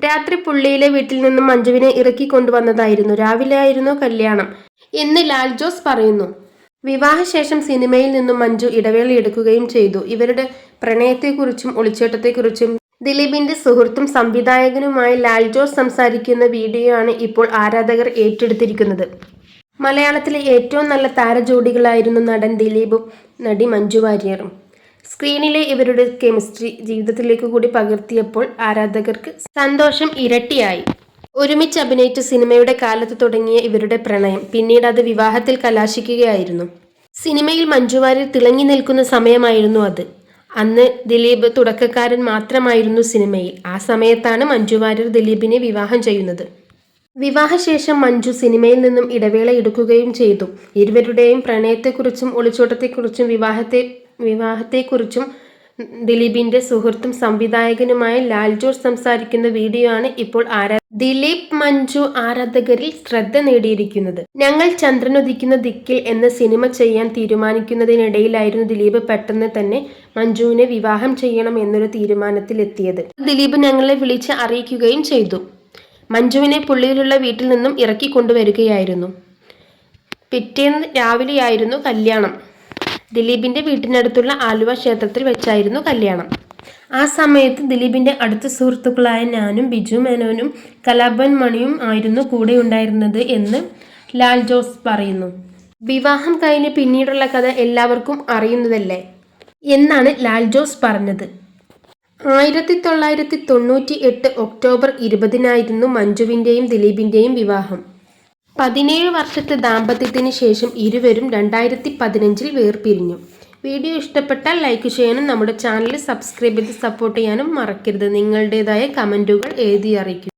രാത്രി പുള്ളിയിലെ വീട്ടിൽ നിന്നും മഞ്ജുവിനെ ഇറക്കി കൊണ്ടുവന്നതായിരുന്നു. രാവിലെ ആയിരുന്നു കല്യാണം. എന്ന് ലാൽ ജോസ് പറയുന്നു. വിവാഹശേഷം സിനിമയിൽ നിന്നും മഞ്ജു ഇടവേള എടുക്കുകയും ചെയ്തു. ഇവരുടെ പ്രണയത്തെക്കുറിച്ചും ഒളിച്ചോട്ടത്തെക്കുറിച്ചും ദിലീപിന്റെ സുഹൃത്തും സംവിധായകനുമായ ലാൽ ജോസ് സംസാരിക്കുന്ന വീഡിയോ ആണ് ഇപ്പോൾ ആരാധകർ ഏറ്റെടുത്തിരിക്കുന്നത്. മലയാളത്തിലെ ഏറ്റവും നല്ല താരജോഡികളായിരുന്നു നടൻ ദിലീപും നടി മഞ്ജു വാര്യറും സ്ക്രീനിലെ ഇവരുടെ കെമിസ്ട്രി ജീവിതത്തിലേക്ക് കൂടി പകർത്തിയപ്പോൾ ആരാധകർക്ക് സന്തോഷം ഇരട്ടിയായി. ഒരുമിച്ച് അഭിനയിച്ച സിനിമയുടെ കാലത്ത് തുടങ്ങിയ ഇവരുടെ പ്രണയം പിന്നീട് അത് വിവാഹത്തിൽ കലാശിക്കുകയായിരുന്നു. സിനിമയിൽ മഞ്ജുവാര്യർ തിളങ്ങി നിൽക്കുന്ന സമയമായിരുന്നു അത്. അന്ന് ദിലീപ് തുടക്കക്കാരൻ മാത്രമായിരുന്നു സിനിമയിൽ. ആ സമയത്താണ് മഞ്ജു വാര്യർ ദിലീപിനെ വിവാഹം ചെയ്യുന്നത്. വിവാഹശേഷം മഞ്ജു സിനിമയിൽ നിന്നും ഇടവേള എടുക്കുകയും ചെയ്തു. ഇരുവരുടെയും പ്രണയത്തെക്കുറിച്ചും ഒളിച്ചോട്ടത്തെക്കുറിച്ചും വിവാഹത്തെ വിവാഹത്തെക്കുറിച്ചും ദിലീപിന്റെ സുഹൃത്തും സംവിധായകനുമായ ലാൽ ജോർജ് സംസാരിക്കുന്ന വീഡിയോ ആണ് ഇപ്പോൾ ആരാ ദിലീപ് മഞ്ജു ആരാധകരിൽ ശ്രദ്ധ നേടിയിരിക്കുന്നത്. ഞങ്ങൾ ചന്ദ്രനുദിക്കുന്ന ദിക്കിൽ എന്ന സിനിമ ചെയ്യാൻ തീരുമാനിക്കുന്നതിനിടയിലായിരുന്നു ദിലീപ് പെട്ടെന്ന് തന്നെ മഞ്ജുവിനെ വിവാഹം ചെയ്യണം എന്നൊരു തീരുമാനത്തിലെത്തിയത്. ദിലീപ് ഞങ്ങളെ വിളിച്ച് അറിയിക്കുകയും ചെയ്തു. മഞ്ജുവിനെ പുള്ളിയിലുള്ള വീട്ടിൽ നിന്നും ഇറക്കി കൊണ്ടുവരികയായിരുന്നു. പിറ്റേന്ന് രാവിലെയായിരുന്നു കല്യാണം. ദിലീപിന്റെ വീട്ടിനടുത്തുള്ള ആലുവ ക്ഷേത്രത്തിൽ വെച്ചായിരുന്നു കല്യാണം. ആ സമയത്ത് ദിലീപിന്റെ അടുത്ത സുഹൃത്തുക്കളായ ഞാനും ബിജു മേനോനും കലാഭൻ മണിയും ആയിരുന്നു കൂടെ ഉണ്ടായിരുന്നത് എന്ന് ലാൽ ജോസ് പറയുന്നു. വിവാഹം കഴിഞ്ഞ് പിന്നീടുള്ള കഥ എല്ലാവർക്കും അറിയുന്നതല്ലേ? എന്നാണ് ലാൽ ജോസ് പറഞ്ഞത്. ആയിരത്തി തൊള്ളായിരത്തി തൊണ്ണൂറ്റി എട്ട് ഒക്ടോബർ ഇരുപതിനായിരുന്നു മഞ്ജുവിന്റെയും ദിലീപിന്റെയും വിവാഹം. പതിനേഴ് വർഷത്തെ ദാമ്പത്യത്തിന് ശേഷം ഇരുവരും രണ്ടായിരത്തി പതിനഞ്ചിൽ വേർപിരിഞ്ഞു. വീഡിയോ ഇഷ്ടപ്പെട്ടാൽ ലൈക്ക് ചെയ്യാനും നമ്മുടെ ചാനൽ സബ്സ്ക്രൈബ് ചെയ്ത് സപ്പോർട്ട് ചെയ്യാനും മറക്കരുത്. നിങ്ങളുടേതായ കമന്റുകൾ എഴുതി അറിയിക്കും.